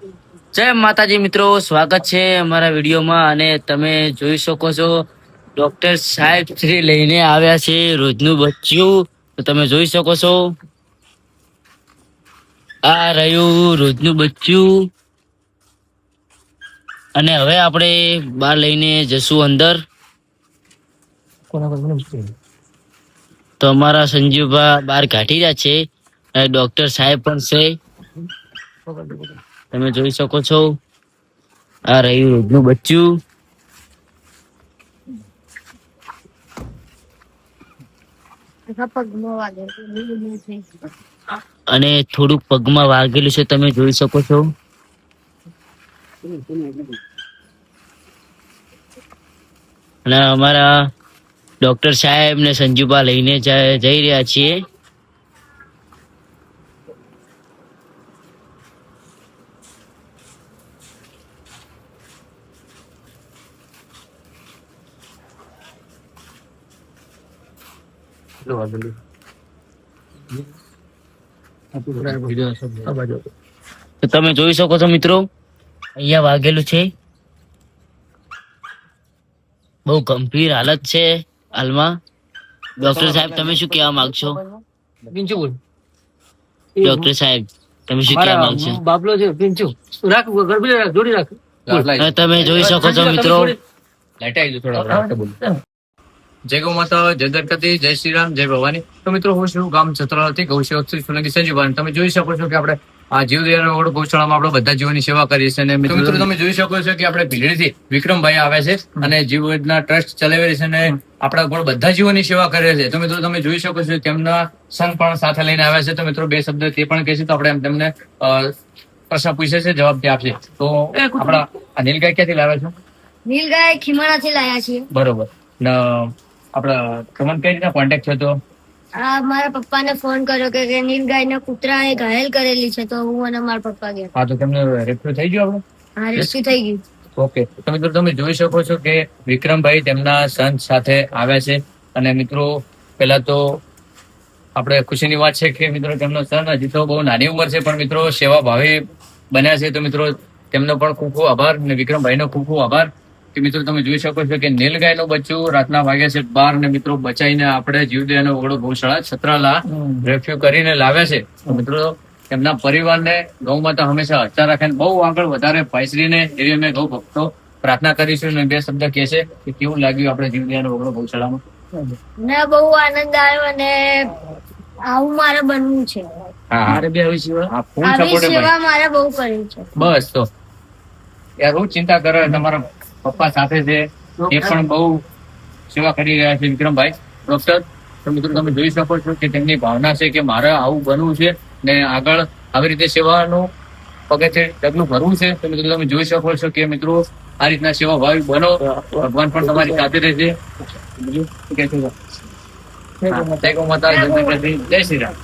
જય માતાજી મિત્રો, સ્વાગત છે અમારા વિડીયોમાં અને તમે જોઈ શકો છો, ડોક્ટર સાહેબ શ્રી લઈને આવ્યા છે રોજનું બચ્યું. તો તમે જોઈ શકો છો, આ રહ્યું રોજનું બચ્યું. અને હવે આપણે બહાર લઈને જશું અંદર. તો અમારા સંજીવભા બહાર કાઢી રહ્યા છે ડોક્ટર સાહેબ પણ છે. તમે જોઈ શકો છો. આ રહ્યું રોજનું બચ્ચું. અને થોડુંક પગમાં વાગેલું છે તમે જોઈ શકો છો. અને અમારા ડોક્ટર સાહેબ ને સંજુબા લઈને જઈ રહ્યા છીએ. તો તમે જોઈ શકો છો મિત્રો અહીંયા વાગેલું છે. બહુ ગંભીર હાલત છે હાલમાં. ડોક્ટર સાહેબ તમે શું કહેવા માંગશો? ડોક્ટર સાહેબ તમે શું કહેવા માંગશો? બાબલો છે પિંચુ રાખ ગરબી રાખ જોડી રાખ. તમે જોઈ શકો છો મિત્રો. જય ગૌ માતા જય દરકતી જય શ્રી રામ જય ભવાની. તો મિત્રો હું છું ગામ ચત્રાલથી ગૌસેવક સોલંકી સંજીવન તમે જોઈ શકો છો કે આપણે આ જીવદયા રોડ ગૌશાળામાં આપણે બધા જીવોની સેવા કરીએ છીએ અને મિત્રો તમે જોઈ શકો છો કે આપણે ભીલડીથી વિક્રમભાઈ આવે છે અને જીવ ટ્રસ્ટ ચલાવી છે અને આપણા ગોળ બધા જીવોની સેવા કરે છે. તો મિત્રો તમે જોઈ શકો છો તેમના સંઘ પણ સાથે લઈને આવ્યા છે. તો મિત્રો બે શબ્દ તે પણ કહેશે તો આપણે એમ તેમને પ્રશ્ન પૂછે છે જવાબ તે આપશે. તો આપણા અનિલ ગાય ક્યાંથી લાવ્યા છો? નીલગાય ખીમાણાથી લાયા છીએ. બરોબર. આપડા તમને કઈ રીતના કોન્ટેક્ટ થયો તો? આ મારા પપ્પાને ફોન કર્યો કે કે નીલગાયને કૂતરાએ ઘાયલ કરેલી છે તો હું અને મારા પપ્પા ગયા. હા તો તમને રેસ્ક્યુ થઈ ગયો આપણે? હા રેસ્ક્યુ થઈ ગયું. ઓકે તો મિત્રો તમે જોઈ શકો છો કે વિક્રમભાઈ તેમના સન સાથે આવ્યા છે. અને મિત્રો પહેલા તો આપણે ખુશીની વાત છે કે મિત્રો તેમનો સન હજી તો બહુ નાની ઉંમર છે પણ મિત્રો સેવા ભાવે બન્યા છે. તો મિત્રો તેમનો પણ ખૂબ ખૂબ આભાર અને વિક્રમભાઈનો ખૂબ ખૂબ આભાર. કે મિત્રો તમે જોઈ શકો છો કે નીલગાયનું બચ્ચું રાતના વાગ્યા છે બાર ને મિત્રો બચાવીને આપણે જીવદયાનો ઓગળો ગૌશાળા છત્રાલા રેસ્ક્યુ કરીને લાવ્યા છે. મિત્રો એમના પરિવારને ગૌ માતા હંમેશા હચતા રાખે બહુ આગળ વધારે ભાઈશ્રીને એવી અમે ગૌ ભક્તો પ્રાર્થના કરીશું અને બે શબ્દ કહે છે કે કેવું લાગ્યું આપણે જીવદયાનો ઓગળો ગૌશાળામાં? મને બહુ આનંદ આવ્યો અને આવું મારે બનવું છે. મારે બી આવી સેવા. આવી સેવા મારે બહુ કરી છે. બસ તો. યાર હું ચિંતા કરે તમારા પપ્પા સાથે છે. એ પણ બહુ સેવા કરી રહ્યા છે વિક્રમભાઈ. ડોક્ટર તો મિત્રો તમે જોઈ શકો છો કે તેમની ભાવના છે કે મારે આવું બનવું છે ને આગળ આવી રીતે સેવાનું પગથિયે ડગલું ભરવું છે. તો મિત્રો તમે જોઈ શકો છો કે મિત્રો આ રીતના સેવા ભાવી બનો. ભગવાન પણ તમારી સાથે રહેશે. જય માતા જય શ્રી રામ.